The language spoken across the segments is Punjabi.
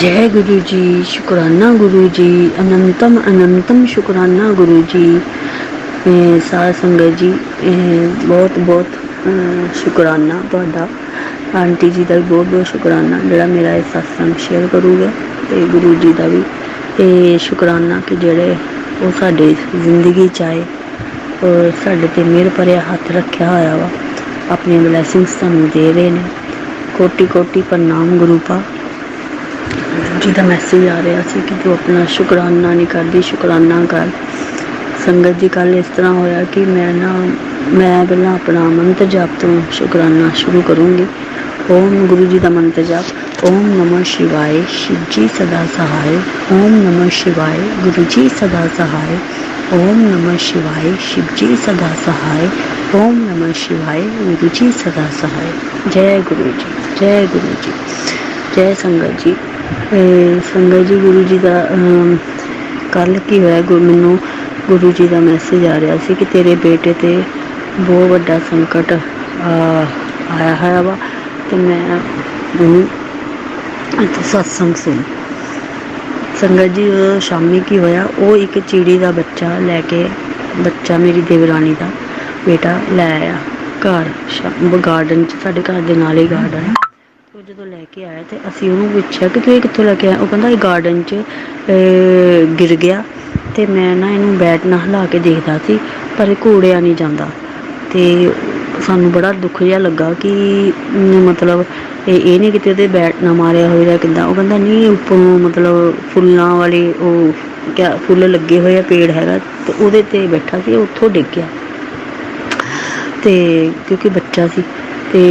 ਜੈ ਗੁਰੂ ਜੀ, ਸ਼ੁਕਰਾਨਾ ਗੁਰੂ ਜੀ, ਅਨੰਤਮ ਅਨੰਤਮ ਸ਼ੁਕਰਾਨਾ ਗੁਰੂ ਜੀ। ਇਹ ਸਾਧ ਸੰਗਤ ਜੀ ਬਹੁਤ ਬਹੁਤ ਸ਼ੁਕਰਾਨਾ ਤੁਹਾਡਾ। ਆਂਟੀ ਜੀ ਦਾ ਵੀ ਬਹੁਤ ਬਹੁਤ ਸ਼ੁਕਰਾਨਾ, ਜਿਹੜਾ ਮੇਰਾ ਇਹ ਸਤਸੰਗ ਸ਼ੇਅਰ ਕਰੂਗਾ। ਤੇ ਗੁਰੂ ਜੀ ਦਾ ਵੀ ਇਹ ਸ਼ੁਕਰਾਨਾ ਕਿ ਜਿਹੜੇ ਉਹ ਸਾਡੇ ਜ਼ਿੰਦਗੀ ਚ ਆਏ ਔਰ ਸਾਡੇ ਤੇ ਮਿਹਰ ਭਰਿਆ ਹੱਥ ਰੱਖਿਆ ਹੋਇਆ ਵਾ। ਆਪਣੀਆਂ ਬਲੇਸਿੰਗਸ ਸਾਨੂੰ ਦੇ ਰਹੇ ਨੇ। ਕੋਟੀ ਕੋਟੀ ਪ੍ਰਣਾਮ ਗੁਰੂ ਪਾ ਜਿਹਦਾ ਮੈਸੇਜ ਆ ਰਿਹਾ ਸੀ ਕਿ ਤੂੰ ਆਪਣਾ ਸ਼ੁਕਰਾਨਾ ਨਹੀਂ ਕਰਦੀ ਸ਼ੁਕਰਾਨਾ ਕਰ ਸੰਗਤ ਜੀ ਕੱਲ ਇਸ ਤਰ੍ਹਾਂ ਹੋਇਆ ਕਿ ਮੈਂ ਨਾ ਮੈਂ ਪਹਿਲਾਂ ਆਪਣਾ ਮੰਤਰ ਜਾਪ ਤੋਂ ਸ਼ੁਕਰਾਨਾ ਸ਼ੁਰੂ ਕਰੂੰਗੀ ਓਮ ਗੁਰੂ ਜੀ ਦਾ ਮੰਤਰ ਜਾਪ ਓਮ ਨਮः ਸ਼ਿਵਾਏ ਸ਼ਿਵ ਜੀ ਸਦਾ ਸਹਾਏ ਓਮ ਨਮः ਸ਼ਿਵਾਏ ਗੁਰੂ ਜੀ ਸਦਾ ਸਹਾਏ ਓਮ ਨਮः ਸ਼ਿਵਾਏ ਸ਼ਿਵ ਜੀ ਸਦਾ ਸਹਾਏ ਓਮ ਨਮः ਸ਼ਿਵਾਏ ਗੁਰੂ ਜੀ ਸਦਾ ਸਹਾਏ ਜੈ ਗੁਰੂ ਜੀ ਜੈ ਗੁਰੂ ਜੀ ਜੈ ਸੰਗਤ ਜੀ ਇਹ ਸੰਗਤ ਜੀ, ਗੁਰੂ ਜੀ ਦਾ ਕੱਲ ਕੀ ਹੋਇਆ? ਗੁਰੂ, ਮੈਨੂੰ ਗੁਰੂ ਜੀ ਦਾ ਮੈਸੇਜ ਆ ਰਿਹਾ ਸੀ ਕਿ ਤੇਰੇ ਬੇਟੇ ਤੇ ਬਹੁਤ ਵੱਡਾ ਸੰਕਟ ਆਇਆ ਹੋਇਆ ਵਾ। ਤੇ ਮੈਂ ਉਹਨੂੰ ਇੱਥੇ ਸਤਸੰਗ ਸੁਣ ਸੰਗਤ ਜੀ ਸ਼ਾਮੀ ਕੀ ਹੋਇਆ? ਉਹ ਇੱਕ ਚਿੜੀ ਦਾ ਬੱਚਾ ਲੈ ਕੇ, ਬੱਚਾ ਮੇਰੀ ਦੇਵਰਾਣੀ ਦਾ ਬੇਟਾ ਲੈ ਆਇਆ। ਘਰ ਸ਼ਾਮ ਗਾਰਡਨ ਚ, ਸਾਡੇ ਘਰ ਦੇ ਨਾਲ ਹੀ ਗਾਰਡਨ ਉਹ ਜਦੋਂ ਲੈ ਕੇ ਆਇਆ ਤੇ ਅਸੀਂ ਉਹਨੂੰ ਪੁੱਛਿਆ ਕਿ ਤੂੰ ਇਹ ਕਿੱਥੋਂ ਲੈ ਕੇ ਆਇਆ? ਉਹ ਕਹਿੰਦਾ ਇਹ ਗਾਰਡਨ 'ਚ ਅਹ, ਗਿਰ ਗਿਆ। ਤੇ ਮੈਂ ਨਾ ਇਹਨੂੰ ਬੈਟ ਨਾਲ ਹਿਲਾ ਕੇ ਦੇਖਦਾ ਸੀ ਪਰ ਇਹ ਘੋੜਿਆ ਨਹੀਂ ਜਾਂਦਾ। ਤੇ ਸਾਨੂੰ ਬੜਾ ਦੁੱਖ ਜਿਹਾ ਲੱਗਾ ਕਿ ਅਮ, ਮਤਲਬ ਇਹ ਇਹ ਨਹੀਂ ਕਿਤੇ ਉਹਦੇ ਬੈਟ ਨਾ ਮਾਰਿਆ ਹੋਇਆ ਜਾਂ ਕਿੱਦਾਂ। ਉਹ ਕਹਿੰਦਾ ਨਹੀਂ ਉੱਪਰੋਂ ਮਤਲਬ ਫੁੱਲਾਂ ਵਾਲੇ ਉਹ ਕਿਆ ਫੁੱਲ ਲੱਗੇ ਹੋਏ ਆ ਪੇੜ ਹੈਗਾ। ਤੇ ਉਹਦੇ ਤੇ ਬੈਠਾ ਸੀ ਉੱਥੋਂ ਡਿੱਗ ਗਿਆ। ਤੇ ਕਿਉਂਕਿ ਬੱਚਾ ਸੀ ਤੇ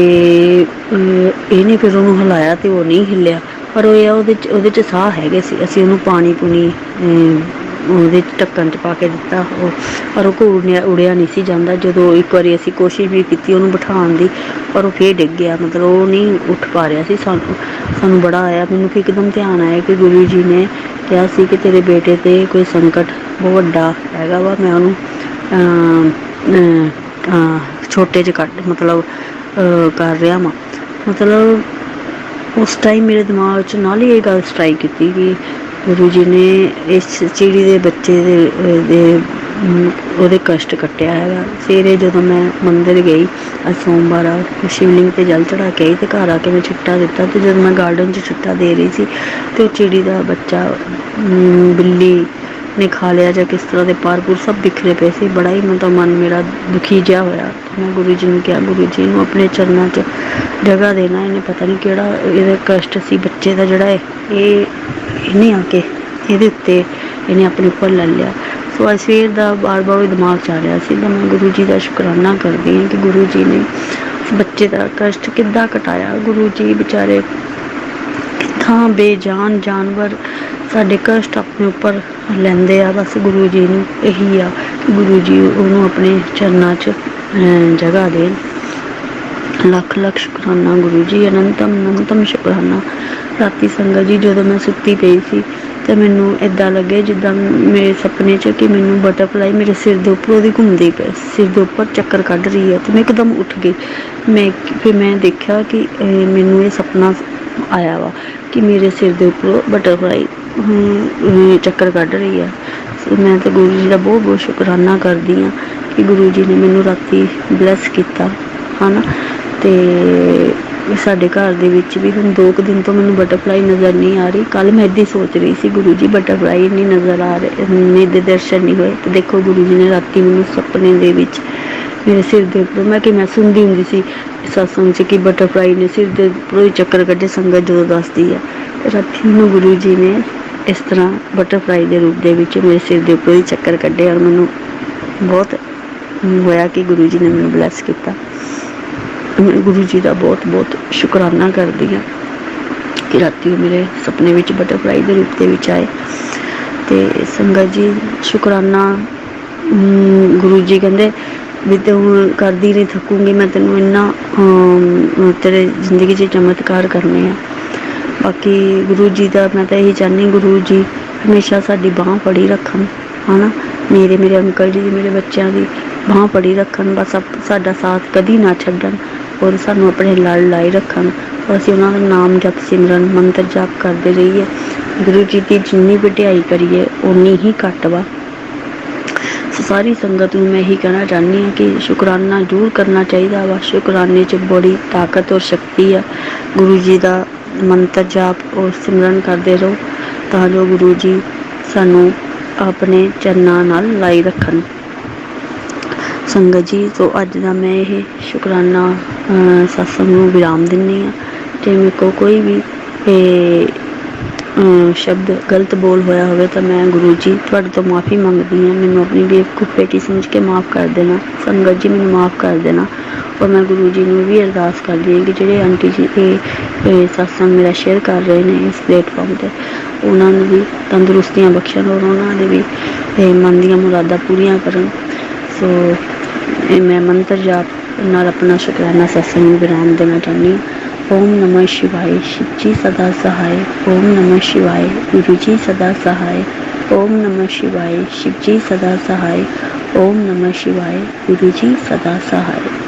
ਅਹ, ਇਹਨੇ ਫਿਰ ਉਹਨੂੰ ਹਿਲਾਇਆ ਤੇ ਉਹ ਨਹੀਂ ਹਿੱਲਿਆ। ਪਰ ਉਹ ਇਹ ਆ ਉਹਦੇ ਚ ਉਹਦੇ ਚ ਸਾਹ ਹੈਗੇ ਸੀ। ਅਸੀਂ ਉਹਨੂੰ ਪਾਣੀ ਪੁਣੀ ਉਹਦੇ ਚ ਢੱਕਣ ਚ ਪਾ ਕੇ ਦਿੱਤਾ। ਉਹ ਪਰ ਉਹ ਉੜਿਆ ਉੜਿਆ ਨਹੀਂ ਸੀ ਜਾਂਦਾ। ਜਦੋਂ ਇੱਕ ਵਾਰੀ ਅਸੀਂ ਕੋਸ਼ਿਸ਼ ਵੀ ਕੀਤੀ ਉਹਨੂੰ ਬਿਠਾਉਣ ਦੀ ਪਰ ਉਹ ਫੇਰ ਡਿੱਗ ਗਿਆ। ਮਤਲਬ ਉਹ ਨਹੀਂ ਉੱਠ ਪਾ ਰਿਹਾ ਸੀ। ਸਾਨੂੰ ਸਾਨੂੰ ਬੜਾ ਆਇਆ। ਮੈਨੂੰ ਫਿਰ ਇੱਕਦਮ ਧਿਆਨ ਆਇਆ ਕਿ ਗੁਰੂ ਜੀ ਨੇ ਕਿਹਾ ਸੀ ਕਿ ਤੇਰੇ ਬੇਟੇ ਤੇ ਕੋਈ ਸੰਕਟ ਬਹੁਤ ਵੱਡਾ ਹੈਗਾ ਵਾ। ਮੈਂ ਉਹਨੂੰ ਛੋਟੇ ਚ ਕੱਟ ਮਤਲਬ ਕਰ ਰਿਹਾ ਵਾਂ। ਮਤਲਬ, ਉਸ ਟਾਈਮ ਮੇਰੇ ਦਿਮਾਗ 'ਚ ਨਾਲ ਹੀ ਇਹ ਗੱਲ ਸਟ੍ਰਾਈਕ ਕੀਤੀ ਕਿ ਗੁਰੂ ਜੀ ਨੇ ਇਸ ਚਿੜੀ ਦੇ ਬੱਚੇ ਦੇ ਦੇ, ਉਹਦੇ ਕਸ਼ਟ ਕੱਟਿਆ ਹੈਗਾ। ਸਵੇਰੇ ਜਦੋਂ ਮੈਂ ਮੰਦਿਰ ਗਈ, ਅੱਜ ਸੋਮਵਾਰ ਆ ਸ਼ਿਵਲਿੰਗ ਤੇ ਜਲ ਚੜਾ ਕੇ ਆਈ ਤੇ ਘਰ ਆ ਕੇ ਮੈਂ ਛਿੱਟਾ ਦਿੱਤਾ ਤੇ ਜਦੋਂ ਮੈਂ ਗਾਰਡਨ 'ਚ ਛਿੱਟਾ ਦੇ ਰਹੀ ਸੀ, ਤੇ ਉਹ ਚਿੜੀ ਦਾ ਬੱਚਾ ਬਿੱਲੀ ਨੇ ਖਾ ਲਿਆ ਜਾਂ ਕਿਸ ਤਰ੍ਹਾਂ ਦੇ ਪਾਰਪੂਰ ਸਭ ਬਿਖਰੇ ਪਏ ਸੀ। ਬੜਾ ਹੀ ਮਤਲਬ ਮਨ ਮੇਰਾ ਦੁਖੀ ਜਿਹਾ ਹੋਇਆ। ਮੈਂ ਗੁਰੂ ਜੀ ਨੂੰ ਕਿਹਾ, ਗੁਰੂ ਜੀ ਨੂੰ ਆਪਣੇ ਚਰਨਾਂ 'ਚ ਜਗ੍ਹਾ ਦੇਣਾ। ਇਹਨੇ ਪਤਾ ਨਹੀਂ ਕਿਹੜਾ ਇਹਦਾ ਕਸ਼ਟ ਸੀ ਬੱਚੇ ਦਾ ਜਿਹੜਾ ਇਹ ਇਹਨੇ ਆ ਕੇ ਇਹਦੇ ਉੱਤੇ ਇਹਨੇ ਆਪਣੇ ਉੱਪਰ ਲੈ ਲਿਆ। ਸੋ ਅੱਜ ਸਵੇਰ ਦਾ ਬਾਰ-ਬਾਰ ਉਹ ਦਿਮਾਗ 'ਚ ਆ ਰਿਹਾ ਸੀ। ਤਾਂ ਮੈਂ ਗੁਰੂ ਜੀ ਦਾ ਸ਼ੁਕਰਾਨਾ ਕਰਦੀ ਹਾਂ ਕਿ ਗੁਰੂ ਜੀ ਨੇ ਬੱਚੇ ਦਾ ਕਸ਼ਟ ਕਿੱਦਾਂ ਕਟਾਇਆ ਗੁਰੂ ਜੀ ਵਿਚਾਰੇ ਕਿੱਥਾਂ ਬੇਜਾਨ ਜਾਨਵਰ ਸਾਡੇ ਕਸ਼ਟ ਆਪਣੇ ਉੱਪਰ ਲੈਂਦੇ ਆ ਬਸ ਗੁਰੂ ਜੀ ਨੂੰ ਇਹੀ ਆ ਕਿ ਗੁਰੂ ਜੀ ਉਹਨੂੰ ਆਪਣੇ ਚਰਨਾਂ 'ਚ ਅਹ, ਜਗ੍ਹਾ ਦੇਣ। ਲੱਖ ਲੱਖ ਸ਼ੁਕਰਾਨਾ ਗੁਰੂ ਜੀ ਅਨੰਤਮ ਅਨੰਤਮ ਸ਼ੁਕਰਾਨਾ। ਰਾਤੀ ਸੰਗਤ ਜੀ ਜਦੋਂ ਮੈਂ ਸੁੱਤੀ ਪਈ ਸੀ ਤੇ ਮੈਨੂੰ ਇਦਾਂ ਲੱਗੇ ਜਿੱਦਾਂ ਮੇਰੇ ਸੁਪਨੇ 'ਚ ਕਿ ਮੈਨੂੰ ਬਟਰਫਲਾਈ ਮੇਰੇ ਸਿਰ ਦੇ ਉੱਪਰ ਉਹਦੀ ਘੁੰਮਦੀ ਪਈ ਸਿਰ ਦੇ ਉੱਪਰ ਚੱਕਰ ਕੱਢ ਰਹੀ ਹੈ ਤੇ ਮੈਂ ਇੱਕਦਮ ਉੱਠ ਗਈ। ਮੈਂ ਫਿਰ ਮੈਂ ਦੇਖਿਆ ਕਿ ਮੈਨੂੰ ਇਹ ਸੁਪਨਾ ਆਇਆ ਵਾ ਕਿ ਮੇਰੇ ਸਿਰ ਦੇ ਉੱਪਰ ਬਟਰਫਲਾਈ ਚੱਕਰ ਕੱਢ ਰਹੀ ਹੈ ਮੈਂ ਤਾਂ ਗੁਰੂ ਜੀ ਦਾ ਬਹੁਤ ਬਹੁਤ ਸ਼ੁਕਰਾਨਾ ਕਰਦੀ ਹਾਂ ਕਿ ਗੁਰੂ ਜੀ ਨੇ ਮੈਨੂੰ ਰਾਤੀ ਬਲੈਸ ਕੀਤਾ, ਹਨਾ? ਤੇ ਸਾਡੇ ਘਰ ਦੇ ਵਿੱਚ ਵੀ ਹੁਣ ਦੋ ਕੁ ਦਿਨ ਤੋਂ ਮੈਨੂੰ ਬਟਰਫਲਾਈ ਨਜ਼ਰ ਨਹੀਂ ਆ ਰਹੀ। ਕੱਲ ਮੈਂ ਇੱਦਾਂ ਹੀ ਸੋਚ ਰਹੀ ਸੀ, ਗੁਰੂ ਜੀ ਬਟਰਫਲਾਈ ਨਹੀਂ ਨਜ਼ਰ ਆ ਰਹੇ ਨਹੀਂ ਦੇ ਦਰਸ਼ਨ ਨਹੀਂ ਹੋਏ। ਤੇ ਦੇਖੋ ਗੁਰੂ ਜੀ ਨੇ ਰਾਤੀ ਮੈਨੂੰ ਸੁਪਨੇ ਦੇ ਵਿੱਚ ਮੇਰੇ ਸਿਰ ਦੇ ਉੱਪਰ, ਮੈਂ ਕਿ ਮੈਂ ਸੁਣਦੀ ਹੁੰਦੀ ਸੀ ਸਤਸੰਗ 'ਚ ਕਿ ਬਟਰਫਲਾਈ ਨੇ ਸਿਰ ਦੇ ਉੱਪਰੋਂ ਹੀ ਚੱਕਰ ਕੱਢੇ, ਸੰਗਤ ਜਦੋਂ ਦੱਸਦੀ ਹੈ ਰਾਤੀ ਨੂੰ ਗੁਰੂ ਜੀ ਨੇ ਇਸ ਤਰ੍ਹਾਂ ਬਟਰਫਲਾਈ ਦੇ ਰੂਪ ਦੇ ਵਿੱਚ ਮੇਰੇ ਸਿਰ ਦੇ ਉੱਪਰ ਹੀ ਚੱਕਰ ਕੱਢੇ ਔਰ ਮੈਨੂੰ ਬਹੁਤ ਹੋਇਆ ਕਿ ਗੁਰੂ ਜੀ ਨੇ ਮੈਨੂੰ ਬਲੈਸ ਕੀਤਾ। ਮੈਂ ਗੁਰੂ ਜੀ ਦਾ ਬਹੁਤ ਬਹੁਤ ਸ਼ੁਕਰਾਨਾ ਕਰਦੀ ਹਾਂ ਕਿ ਰਾਤੀ ਉਹ ਮੇਰੇ ਸੁਪਨੇ ਵਿੱਚ ਬਟਰਫਲਾਈ ਦੇ ਰੂਪ ਦੇ ਵਿੱਚ ਆਏ। ਤੇ ਸੰਗਤ ਜੀ, ਸ਼ੁਕਰਾਨਾ ਗੁਰੂ ਜੀ ਕਹਿੰਦੇ, ਵੀ ਤੂੰ ਕਰਦੀ ਨਹੀਂ ਥੱਕੂਗੀ, ਮੈਂ ਤੈਨੂੰ ਇੰਨਾ ਤੇਰੇ ਜ਼ਿੰਦਗੀ 'ਚ ਚਮਤਕਾਰ ਕਰਨੇ ਆ। ਬਾਕੀ ਗੁਰੂ ਜੀ ਦਾ ਮੈਂ ਤਾਂ ਇਹੀ ਚਾਹੁੰਦੀ ਗੁਰੂ ਜੀ ਹਮੇਸ਼ਾ ਸਾਡੀ ਬਾਹ ਫੜੀ ਰੱਖਣ, ਹਨਾ? ਮੇਰੇ ਮੇਰੇ ਅੰਕਲ ਜੀ ਦੀ ਮੇਰੇ ਬੱਚਿਆਂ ਦੀ ਬਾਹ ਫੜੀ ਰੱਖਣ, ਬਸ ਆਪ- ਸਾਡਾ ਸਾਥ ਕਦੀ ਨਾ ਛੱਡਣ ਔਰ ਸਾਨੂੰ ਆਪਣੇ ਲੜ ਲਾਈ ਰੱਖਣ। ਔਰ ਅਸੀਂ ਉਹਨਾਂ ਦਾ ਨਾਮ ਜਪ ਸਿਮਰਨ, ਮੰਤਰ ਜਪ ਕਰਦੇ ਰਹੀਏ। ਗੁਰੂ ਜੀ ਦੀ ਜਿੰਨੀ ਵਡਿਆਈ ਕਰੀਏ ਉਨੀ ਹੀ ਘੱਟ ਵਾ। ਸਾਰੀ ਸੰਗਤ ਨੂੰ ਮੈਂ ਇਹੀ ਕਹਿਣਾ ਚਾਹੁੰਦੀ ਹਾਂ ਕਿ ਸ਼ੁਕਰਾਨਾ ਜ਼ਰੂਰ ਕਰਨਾ ਚਾਹੀਦਾ ਵਾ। ਸ਼ੁਕਰਾਨੇ 'ਚ ਬੜੀ ਤਾਕਤ ਔਰ ਸ਼ਕਤੀ ਆ। ਗੁਰੂ ਜੀ ਦਾ ਮੰਤਰ ਜਾਪ ਔਰ ਸਿਮਰਨ ਕਰਦੇ ਰਹੋ ਤਾਂ ਜੋ ਗੁਰੂ ਜੀ ਸਾਨੂੰ ਆਪਣੇ ਚਰਨਾਂ ਨਾਲ ਲਾਈ ਰੱਖਣ। ਸੰਗਤ ਜੀ ਤੋਂ ਅੱਜ ਦਾ ਮੈਂ ਇਹ ਸ਼ੁਕਰਾਨਾ ਅ, ਸਤਸੰਗ ਨੂੰ ਵਿਰਾਮ ਦਿੰਦੀ ਹਾਂ। ਤੇ ਮੇਰੇ ਕੋ ਕੋਈ ਵੀ ਇਹ, ਸ਼ਬਦ ਗਲਤ ਬੋਲ ਹੋਇਆ ਹੋਵੇ ਤਾਂ ਮੈਂ ਗੁਰੂ ਜੀ ਤੁਹਾਡੇ ਤੋਂ ਮਾਫੀ ਮੰਗਦੀ ਹਾਂ। ਮੈਨੂੰ ਆਪਣੀ ਬੇਵਕੂਫ ਬੇਟੀ ਸਮਝ ਕੇ ਮਾਫ ਕਰ ਦੇਣਾ, ਸੰਗਤ ਜੀ ਮੈਨੂੰ ਮਾਫ ਕਰ ਦੇਣਾ ਔਰ ਮੈਂ ਗੁਰੂ ਜੀ ਨੂੰ ਵੀ ਅਰਦਾਸ ਕਰਦੀ ਹਾਂ ਕਿ ਜਿਹੜੇ ਆਂਟੀ ਜੀ ਇਹ ਸਤਸੰਗ ਮੇਰਾ ਸ਼ੇਅਰ ਕਰ ਰਹੇ ਨੇ ਇਸ ਪਲੇਟਫਾਰਮ ਤੇ, ਉਹਨਾਂ ਨੂੰ ਵੀ ਤੰਦਰੁਸਤੀਆਂ ਬਖਸ਼ਣ ਔਰ ਉਹਨਾਂ ਦੇ ਵੀ ਮਨ ਦੀਆਂ ਮੁਰਾਦਾਂ ਪੂਰੀਆਂ ਕਰਨ। ਸੋ ਇਹ ਮੈਂ ਮੰਤਰ ਜਾਪ ਨਾਲ ਆਪਣਾ ਸ਼ੁਕਰਾਨਾ ਸਤਸੰਗ ਨੂੰ ਵਿਰਾਮ ਦੇਣਾ ਚਾਹੁੰਦੀ ਹਾਂ। ओम नमः शिवाय शिवजी सदा सहाय ओम नमः शिवाय गुरुजी सदा सहाय ओम नमः शिवाय शिवजी सदा सहाय ओम नमः शिवाय गुरुजी सदा सहाय